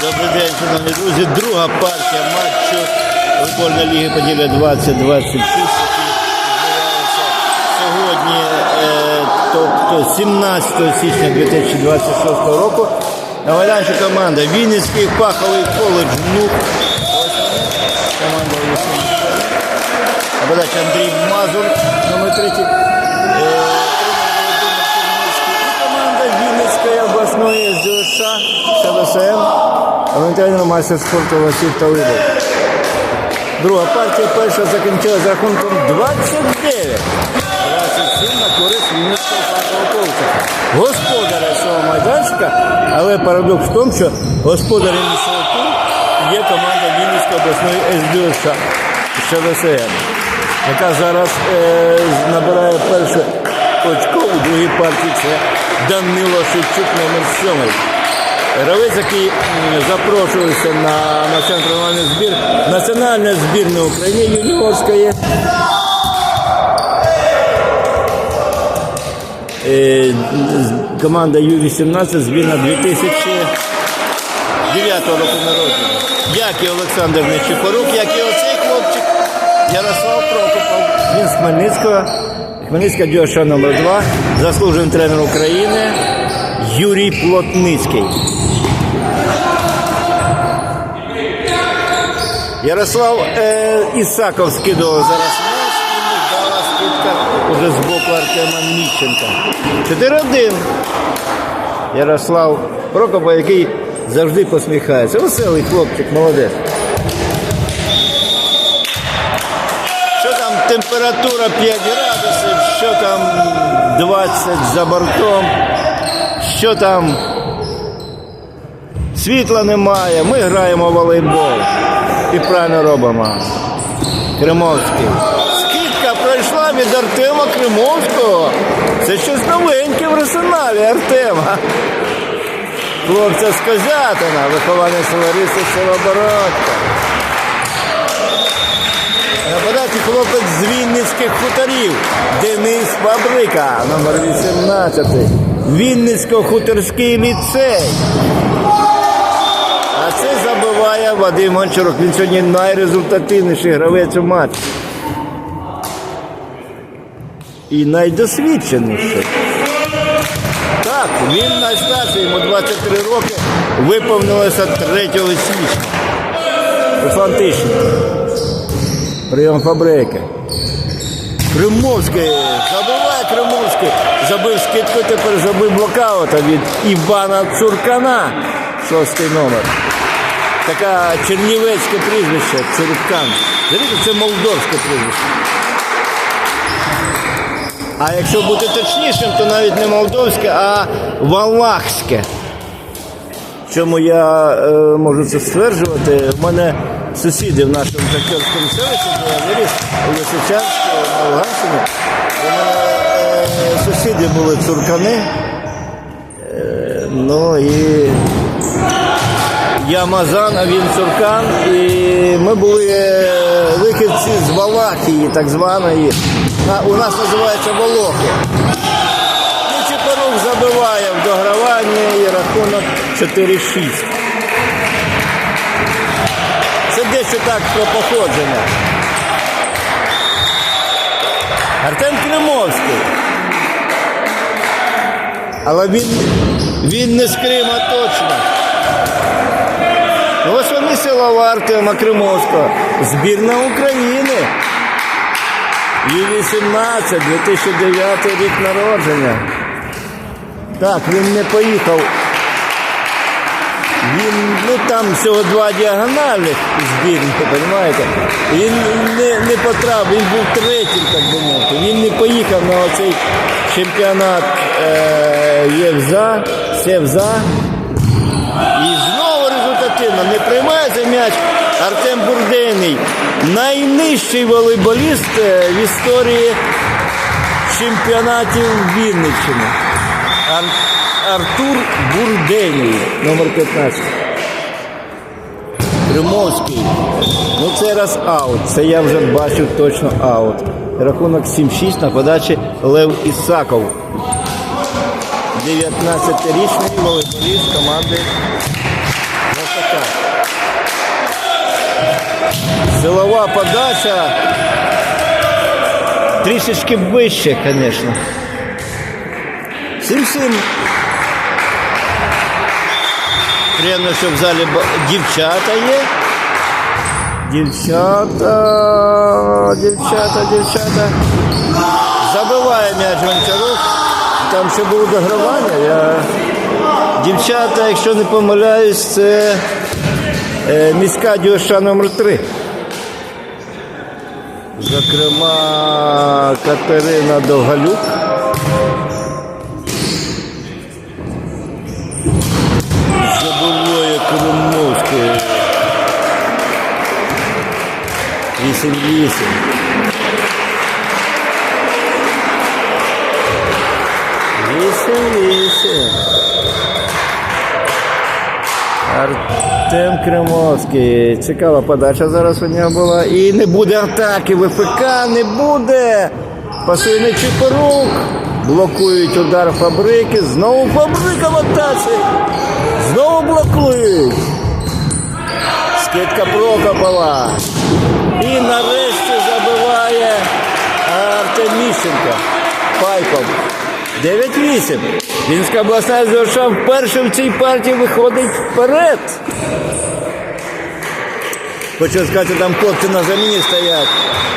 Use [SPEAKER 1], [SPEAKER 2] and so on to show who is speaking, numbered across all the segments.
[SPEAKER 1] Добрий день, шановні друзі. Друга партія матчу футбольної ліги Поділля 2026. який відбувається Сьогодні, е, тобто 17 січня 2026 року. На майданчику команда Вінницький фаховий коледж НУК. Команда. Подача Андрій Мазур, номер 3. І команда Вінницької обласної СДШ ШВСМ. Валентинів майстер спорту Василь Талибов. Друга партія перша закінчила з рахунком 29. 27 на користь Вінницького фахового. Господаря цього майданчика, але парадокс в тому, що господарем цього туру є команда Вінницької обласної СДШ ШВСМ, яка зараз е, набирає перше очко у другій партії. Це Данило Шевчук номер 7. Гравець, який запрошувався на національний збір, національна збірна України юніорської. Е, Команда Ю-18, збірна 2009 року народження. Як і Олександр Нечипорук, як і оцей хлопчик Ярослав Прокопов. Він з Хмельницького. Хмельницька дюша номер 2 заслужений тренер України Юрій Плотницький. Ярослав е, Ісаков скидував зараз м'яч, йому дала скидка уже з боку Артема Міщенка. 4-1. Ярослав Прокопа, який завжди посміхається. Веселий хлопчик, молодець. Що там температура 5 градусів, що там 20 за бортом, що там світла немає, ми граємо в волейбол. І правильно робимо. Кримовський. Скидка пройшла від Артема Кримовського. Це щось новеньке в арсеналі Артема. Хлопця з Козятина, вихованець Лариси Силобородька. На хлопець з Вінницьких хуторів Денис Фабрика, номер 18. Вінницько-хуторський ліцей. А це забиває Вадим Гончарук. Він сьогодні найрезультативніший гравець у матчі. І найдосвідченіший. Так, він найстарший, йому 23 роки, виповнилося 3 січня. Руслан Тищенко. Прийом фабрики. Кримовський. Забиває Кримовський. Забив скидку, тепер забив блокаута від Івана Цуркана. Шостий номер. Така чернівецьке прізвище, Цуркан. Дивіться, це молдовське прізвище. А якщо бути точнішим, то навіть не молдовське, а валахське. Чому я е, можу це стверджувати? У мене сусіди в нашому Жакерському селищі, де я у Лисичанську, Луганщині. Е, сусіди були цуркани. Е, ну і я Мазан, а він цуркан. І ми були е, вихідці з Валахії, так званої. У нас називається Волохи. Ну, Чепорук забиває в дограванні і рахунок 4-6. Про походження. Артем Кримовський. Але він, він не з Крима точно. Ну, ось вони сила Артема Кримовського. Збірна України. Ю-18, 2009 рік народження. Так, він не поїхав. Він, ну там всього два діагональних збірних, розумієте? Він не, не потрапив, він був третім, так би мовити. Він не поїхав на оцей чемпіонат е, ЄВЗА, СЕВЗА. І знову результативно не приймає цей м'яч Артем Бурденний. Найнижчий волейболіст е, в історії чемпіонатів Вінниччини. Ар- Артур Бурденний, номер 15. Кримовський. Ну це раз аут. Це я вже бачив точно аут. Рахунок 7-6 на подачі Лев Ісаков. 19-річний волейболіст команди Ось. Силова подача. Трішечки вище, звісно. Сім-сім. Приємно, що в залі дівчата є. Дівчата, дівчата, дівчата. Забиває м'яч Гончарук. Там ще було догравання. Я... Дівчата, якщо не помиляюсь, це е, міська дюша номер 3 Зокрема, Катерина Догалюк. Забуває Кримовський. 8-8. Вісім, вісім. Артем Кримовський. Цікава подача зараз у нього була. І не буде атаки. ВФК не буде. Пасує на Чепорук. Блокують удар фабрики. Знову фабрика в атаці. Знову блокують. Скидка Прокопова. І нарешті забиває Артем Міщенко. Пайков. 9-8. Вінська обласна ЗОШа вперше в цій партії виходить вперед. Хочу сказати, там хлопці на заміні стоять.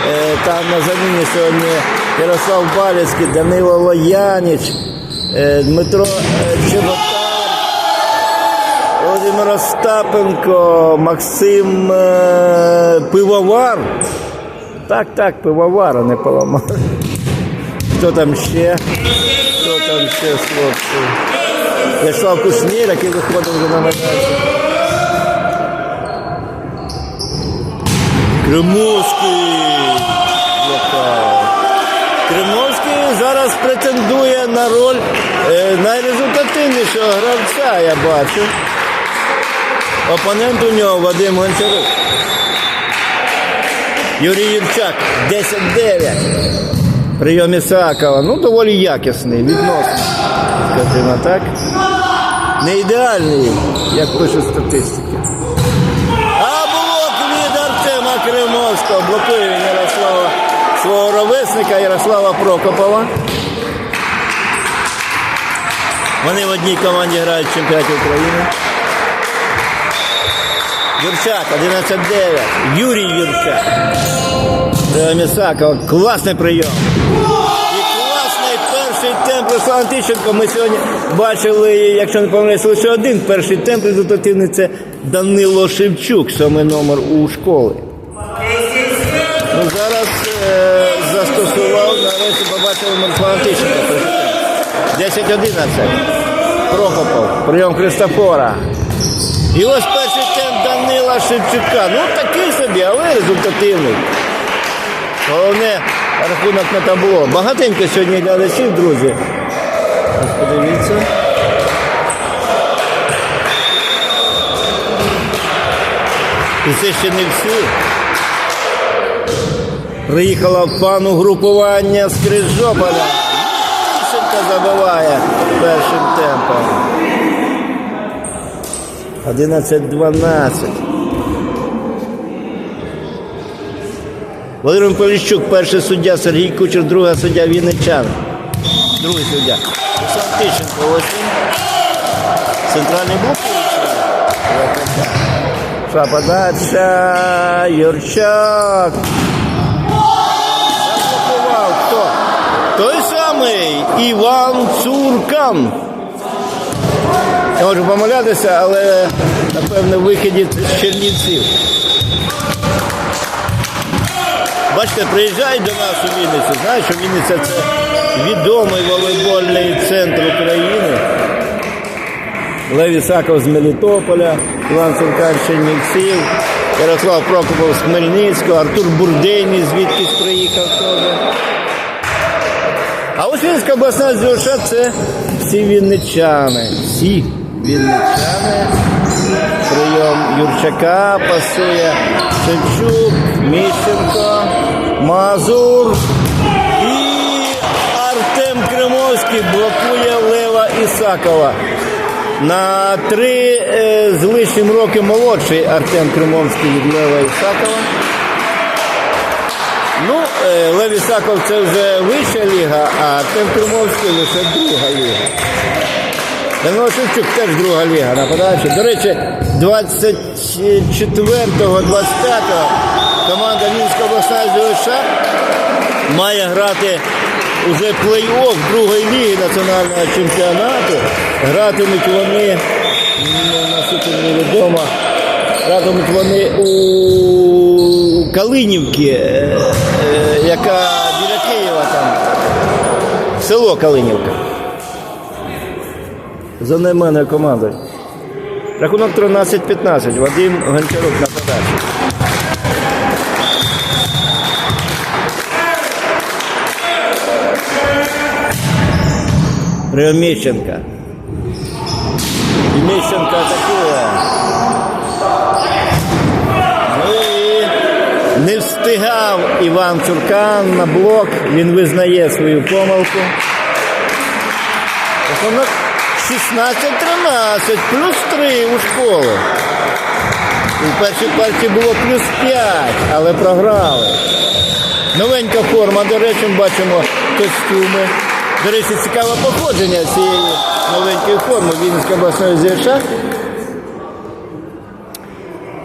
[SPEAKER 1] Е, Там на заміні сьогодні Ярослав Балецький, Данило Лояніч, е, Дмитро е, Чеботар, Володимир Остапенко, Максим е, Пивовар. Так, так, пивовар, а не пивомар. Хто там ще? Хто там ще з хлопців? Ярослав Кушнір, який виходив вже на майданчик. Кримовський. Кримовський зараз претендує на роль е, найрезультативнішого гравця, я бачу. Опонент у нього Вадим Гончарук. Юрій Юрчак 10-9. Прийом Ісакова. Ну, доволі якісний, відносно. Скажімо так. Не ідеальний, як пише статистики. А блок від Артема Кримовського. Блокує Ярослава свого ровесника Ярослава Прокопова. Вони в одній команді грають в чемпіонаті України. Юрчак 11-9. Юрій Юрчак. Прийом Ісакова. Класний прийом. І класний перший темп Руслан Тищенко. Ми сьогодні бачили, якщо не помиляюсь, лише один перший темп результативний це Данило Шевчук, сьомий номер у школи. Ну, зараз е, застосував, нарешті побачили Руслан Тищенко. 10-11. Прокопов. Прийом Христофора. І ось перший темп Шевчука. Ну такий собі, але результативний. Головне рахунок на табло. Багатенько сьогодні глядачів, друзі. Подивіться. І це ще не всі. Приїхала в пану групування з Крижополя. Тищенко забиває першим темпом. 11-12. Володимир Поліщук, перший суддя, Сергій Кучер, друга суддя Вінничан. Другий суддя. Руслан Тищенко, ось. Центральний блок. Подача. Юрчак. Заблокував хто? Той самий Іван Цуркан. Я можу помилятися, але напевно вихідні з Чернівців. Бачите, приїжджають до нас у Вінницю. Знаєш, що Вінниця це відомий волейбольний центр України. Лев Ісаков з Мелітополя, Іван Цуркан з Чернівців, Ярослав Прокопов з Хмельницького, Артур Бурдейний звідкись приїхав теж. А ось Вінницька обласна ЗОШа це всі вінничани. Всі вінничани. Прийом Юрчака пасує Шевчук, Міщенко, Мазур і Артем Кримовський блокує Лева Ісакова. На три е, з лишнім роки молодший Артем Кримовський від Лева Ісакова. Ну, е, Лев Ісаков це вже вища ліга, а Артем Кримовський лише друга ліга. Данило теж друга ліга нападаючи. До речі, 24-го, 25-го висаджувача має грати уже плей-офф другої ліги національного чемпіонату. Гратимуть вони, невідомо, гратимуть вони у Калинівки, е, е, яка біля Києва там, село Калинівка. За найманою командою. Рахунок 13-15. Вадим Гончарук. Подачі. Міщенка. Міщенка атакує. Ну і не встигав Іван Цуркан на блок. Він визнає свою помилку. 16-13, плюс 3 у школу. У першій партії було плюс 5, але програли. Новенька форма, до речі, бачимо костюми. До речі, цікаве походження цієї новенької форми Вінницької обласної ЗШ.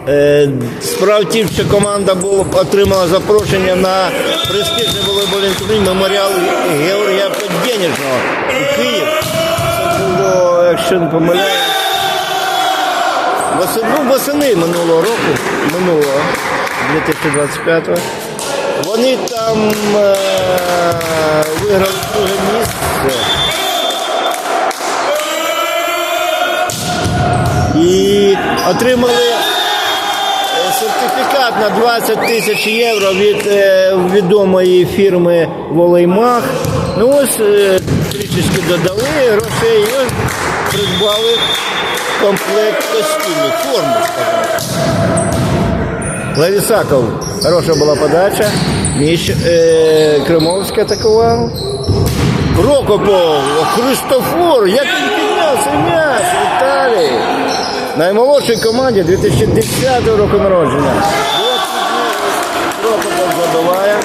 [SPEAKER 1] Е, Справа тім, що команда була, отримала запрошення на престижний волейбольний турнір меморіал Георгія Подєніжного у Київ. Це було, якщо не помиляюсь, восени, ну, минулого року, минулого, 2025-го. Вони там е, виграли друге місце. І отримали е, сертифікат на 20 тисяч євро від е, відомої фірми Волеймах. Ну ось е, трішечки додали грошей і придбали комплект костюмів, форму, скажімо. Лавісаков, хороша була подача. Міщ, е, Кримовський атакував. Прокопов, Христофор, як він піднявся м'яч, Віталій. Наймолодшій команді 2010 року народження. Прокопов забиває.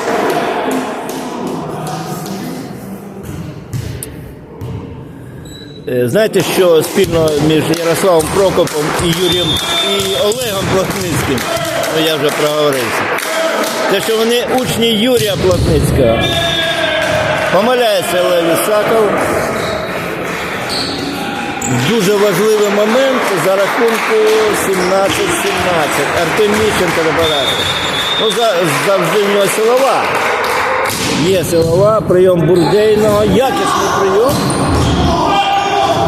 [SPEAKER 1] Е, Знаєте, що спільно між Ярославом Прокопом і Юрієм і Олегом Плотницьким, ну я вже проговорився. Те, що вони учні Юрія Плотницького. Помиляється Олег Ісаков. Дуже важливий момент за рахунку 17-17. Артем Міщенко добирає. Ну, завжди в нього силова. Є силова, прийом Бурдейного, якісний прийом.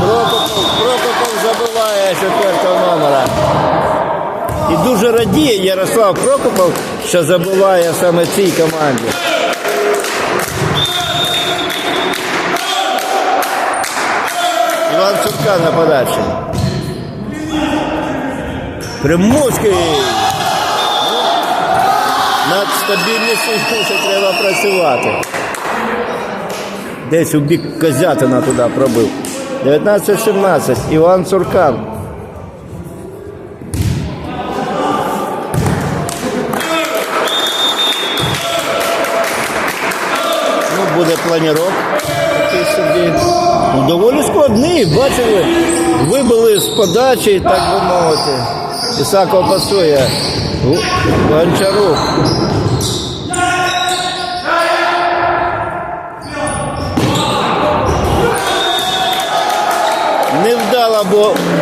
[SPEAKER 1] Прокопов, Прокопов забиває четвертого номера. І дуже радіє Ярослав Прокопов, що забиває саме цій команді. Іван Цурка на подачі. Примуський. Над стабільністю ще треба працювати. Десь у бік Козятина туди пробив. 19-17. Іван Цуркан. Планірок такий собі. Доволі складний, бачили, вибили з подачі, так би мовити. Ісако пасує. Гончарук.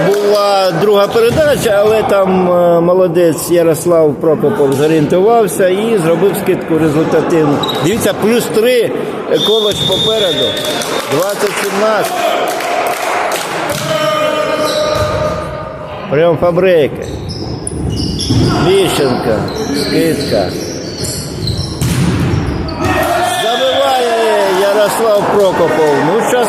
[SPEAKER 1] Була друга передача, але там е, молодець Ярослав Прокопов зорієнтувався і зробив скидку результативну. Дивіться, плюс три колоч попереду. 20-17. Прям фабрики. Ліщенка, скидка. Забиває Ярослав Прокопов. Ну, зараз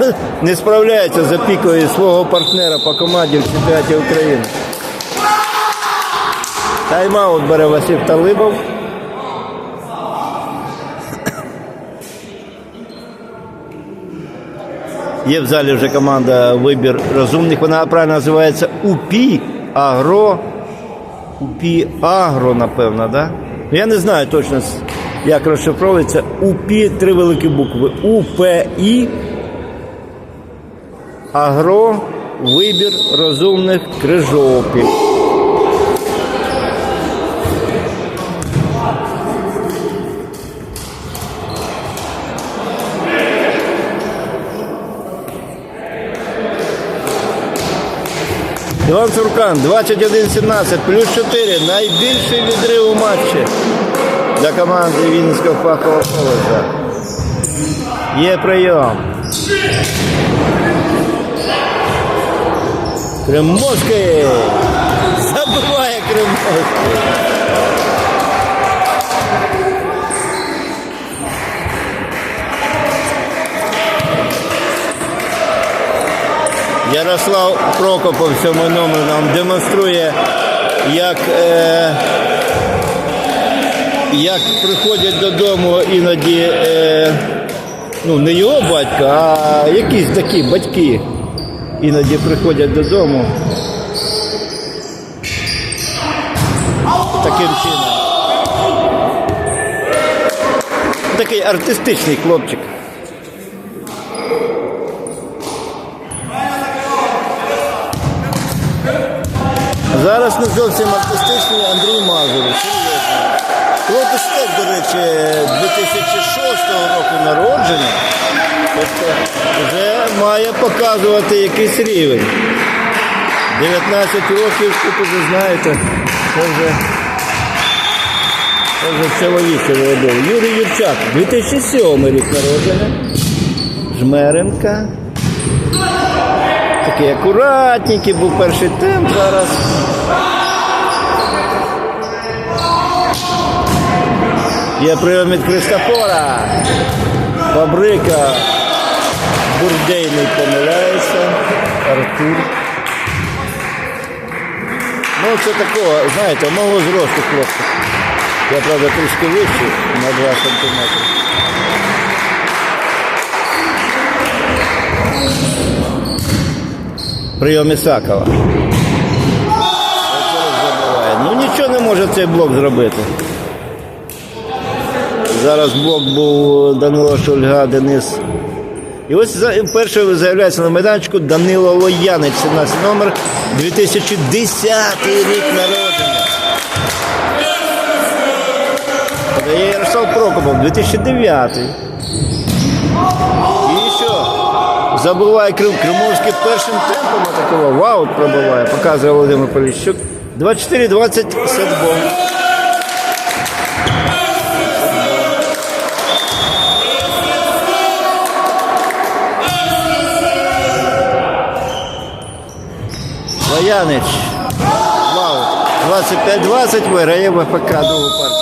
[SPEAKER 1] не справляється з опікою свого партнера по команді в чемпіонаті України. Тайм-аут бере Василь Талибов. Є в залі вже команда Вибір розумних. Вона правильно називається УПІ Агро. УПІ Агро, напевно, да? Я не знаю точно, як розшифровується. УПІ три великі букви. УПІ Агро. Вибір розумних крижопів. Іван Цуркан, 21-17, плюс 4. Найбільший відрив у матчі для команди Вінницького фахового коледжа. Є прийом. Кремовський. Забиває Кремовський. Ярослав Прокопов в цьому номері нам демонструє, як, е, як приходять додому іноді е, ну, не його батько, а якісь такі батьки іноді приходять додому. Таким чином. Такий артистичний хлопчик. Зараз не зовсім артистичний Андрій Мазур. Хлопець до речі, 2006 року народження. Тобто вже має показувати якийсь рівень. 19 років, тут вже знаєте, це вже, це вже чоловіче володов. Юрій Юрчак, 2007 рік народження. Жмеренка. Такий акуратненький був перший темп зараз. Є прийом від Христофора. Фабрика. Бурдейний помиляється. Артур. Ну, це такого, знаєте, мого зросту хлопця. Я, правда, трішки вищий на 2 сантиметри. Прийом Ісакова. Ну нічого не може цей блок зробити. Зараз блок був Данило Шульга, Денис. І ось вперше заявляється на майданчику Данило Лоянич, 17 номер, 2010 рік народження. Подає Ярослав Прокопов, 2009. І що? Забиває Крим. Кримовський першим темпом атакував. Вау, пробиває. Показує Володимир Поліщук. 24-20 сетбом. Лоянич. Вау. 25-20 виграє ВПК другу партію.